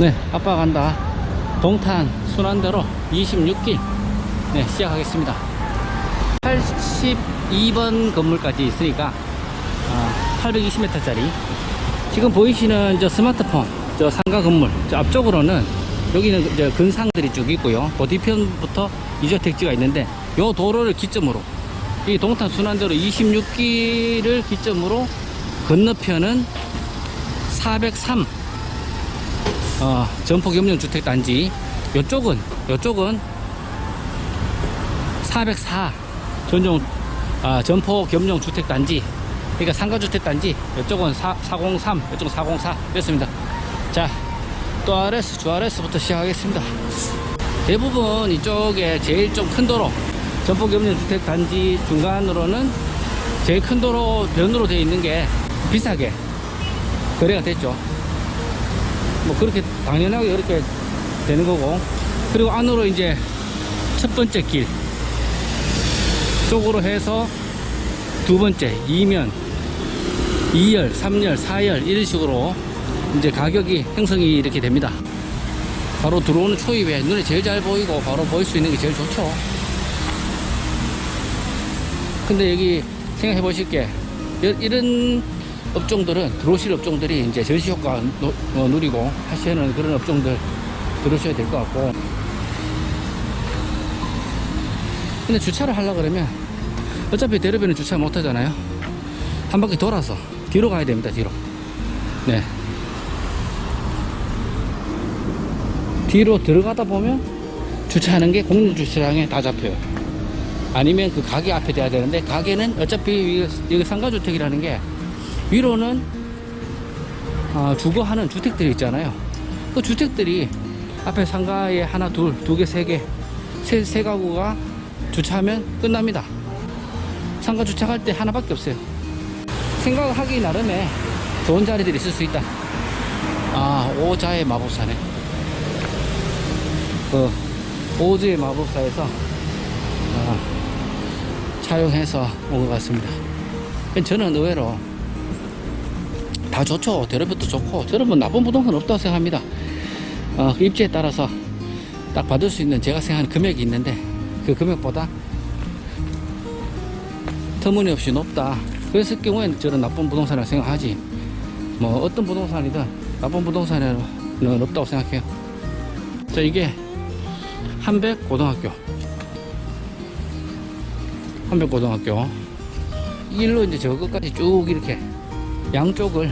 네, 아빠 간다. 동탄 순환대로 26길 네, 시작하겠습니다. 82번 건물까지 있으니까 아, 820m짜리. 지금 보이시는 저 스마트폰, 저 상가 건물, 저 앞쪽으로는 여기는 이제 근상들이 쭉 있고요. 그 뒤편부터 이저택지가 있는데 요 도로를 기점으로 이 동탄 순환대로 26길을 기점으로 건너편은 403 어, 전포 겸용 주택 단지. 요쪽은 요쪽은 404 전용 아, 전포 겸용 주택 단지. 그러니까 상가 주택 단지. 이쪽은 4, 403 이쪽은 404 이렇습니다. 자또 아레스 주아레스부터 시작하겠습니다. 대부분 이쪽에 제일 좀 큰 도로 전포 겸용 주택 단지 중간으로는 제일 큰 도로 변으로 되어 있는 게 비싸게 거래가 됐죠 뭐 그렇게 당연하게 이렇게 되는 거고. 그리고 안으로 이제 첫 번째 길. 쪽으로 해서 두 번째 2면 2열 3열 4열 이런 식으로 이제 가격이 형성이 이렇게 됩니다. 바로 들어오는 초입에 눈에 제일 잘 보이고 바로 보일 수 있는 게 제일 좋죠. 근데 여기 생각해 보실 게 여- 이런 업종들은 들어오실 업종들이 이제 전시 효과 노- 어, 누리고 하시는 그런 업종들 들어오셔야 될 것 같고. 근데 주차를 하려 그러면 어차피 대로변은 주차 못 하잖아요. 한 바퀴 돌아서 뒤로 가야 됩니다 뒤로. 네. 뒤로 들어가다 보면 주차하는 게 공영 주차장에 다 잡혀요. 아니면 그 가게 앞에 돼야 되는데 가게는 어차피 여기 상가주택이라는 게 위로는 아, 주거하는 주택들이 있잖아요. 그 주택들이 앞에 상가에 하나, 둘, 두 개, 세 개, 세, 세 가구가 주차하면 끝납니다. 상가 주차할 때 하나밖에 없어요. 생각하기 나름에 좋은 자리들이 있을 수 있다. 아, 오자의 마법사네. 그, 오즈의 마법사에서 아, 차용해서 온 것 같습니다. 저는 의외로 다 좋죠. 대로변도 좋고 뭐 나쁜 부동산 없다고 생각합니다. 어, 그 입지에 따라서 딱 받을 수 있는 제가 생각하는 금액이 있는데 그 금액보다 터무니없이 높다. 그랬을 경우에는 저는 나쁜 부동산이라고 생각하지. 뭐 어떤 부동산이든 나쁜 부동산에는 없다고 생각해요. 자 이게 한백 고등학교. 한백 고등학교 일로 이제 저 끝까지 쭉 이렇게 양쪽을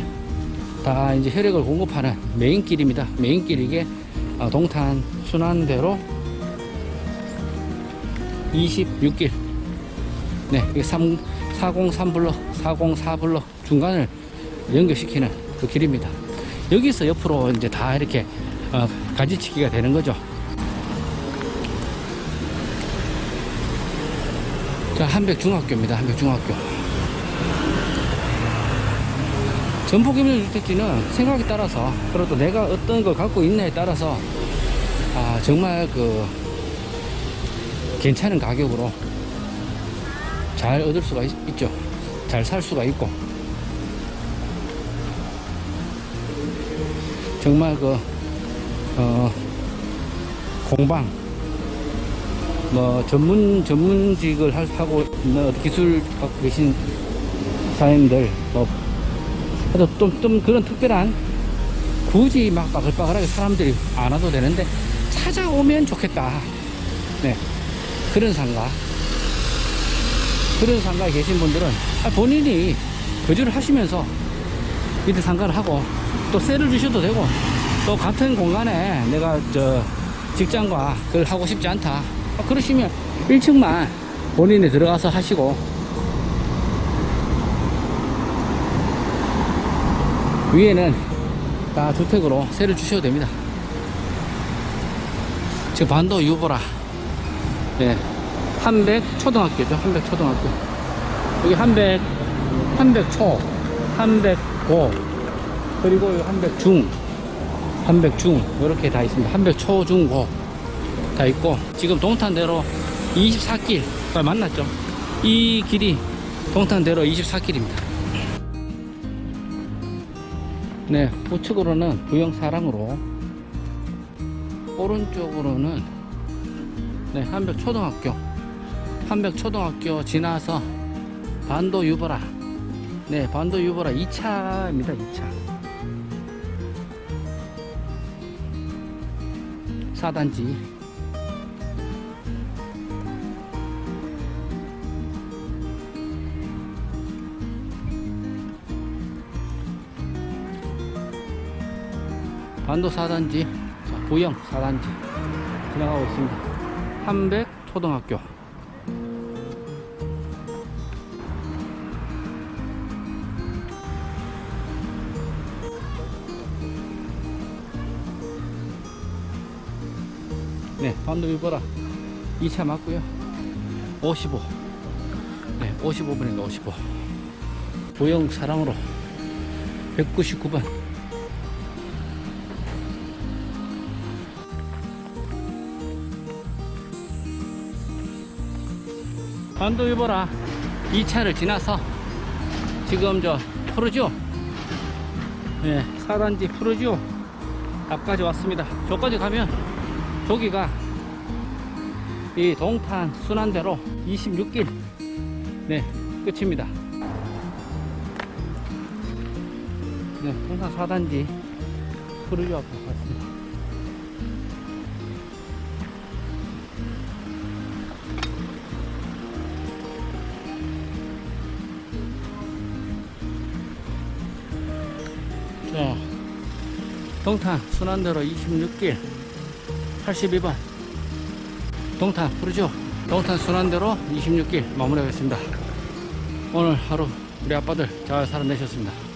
다 이제 혈액을 공급하는 메인길입니다. 메인길 이게 아, 동탄 순환대로 26길. 네, 이게 3, 403블럭, 404블럭 중간을 연결시키는 그 길입니다. 여기서 옆으로 이제 다 이렇게 어, 가지치기가 되는 거죠. 자, 한백중학교입니다. 한백중학교. 전포겸용주택지는 생각에 따라서, 그래도 내가 어떤 걸 갖고 있냐에 따라서, 아, 정말 그, 괜찮은 가격으로 잘 얻을 수가 있, 있죠. 잘 살 수가 있고. 정말 그, 어, 공방, 뭐 전문 전문직을 할- 하고 기술 갖고 계신 사장님들 뭐 그래도 좀, 좀 그런 특별한 굳이 막 바글바글하게 사람들이 안 와도 되는데 찾아오면 좋겠다. 네. 그런 상가. 그런 상가에 계신 분들은 아, 본인이 거주를 하시면서 밑에 상가를 하고 또 세를 주셔도 되고 또 같은 공간에 내가 저 직장과 그걸 하고 싶지 않다. 아, 그러시면 1층만 본인이 들어가서 하시고 위에는 다 주택으로 세를 주셔도 됩니다. 지금 반도 유보라. 네. 한백 초등학교죠. 한백 초등학교. 여기 한백, 한백 초, 한백 고, 그리고 한백 중, 한백 중, 이렇게 다 있습니다. 한백 초, 중, 고. 다 있고 지금 동탄대로 24길 아, 만났죠 이 길이 동탄대로 24길입니다 네 우측으로는 부영 사랑으로 오른쪽으로는 네, 한벽 초등학교. 한벽 초등학교 지나서 반도 유보라. 네, 반도 유보라 2차입니다, 2차. 4단지. 반도 4단지, 자, 부영 4단지 지나가고 있습니다. 한백 초등학교. 네, 반도 유보라 2차 맞고요. 55. 네, 55분입니다. 55. 부영 사랑으로 199번. 반도 유보라 2차를 지나서 지금 저 푸르지오 예, 4단지 푸르지오 앞까지 왔습니다. 저까지 가면 저기가 이 동탄 순환대로 26길 네 끝입니다. 네, 동탄 4단지 푸르지오 앞으로 갔습니다. 자, 동탄 순환도로 26길 82번. 동탄 부르죠? 동탄 순환도로 26길 마무리하겠습니다. 오늘 하루 우리 아빠들 잘 살아내셨습니다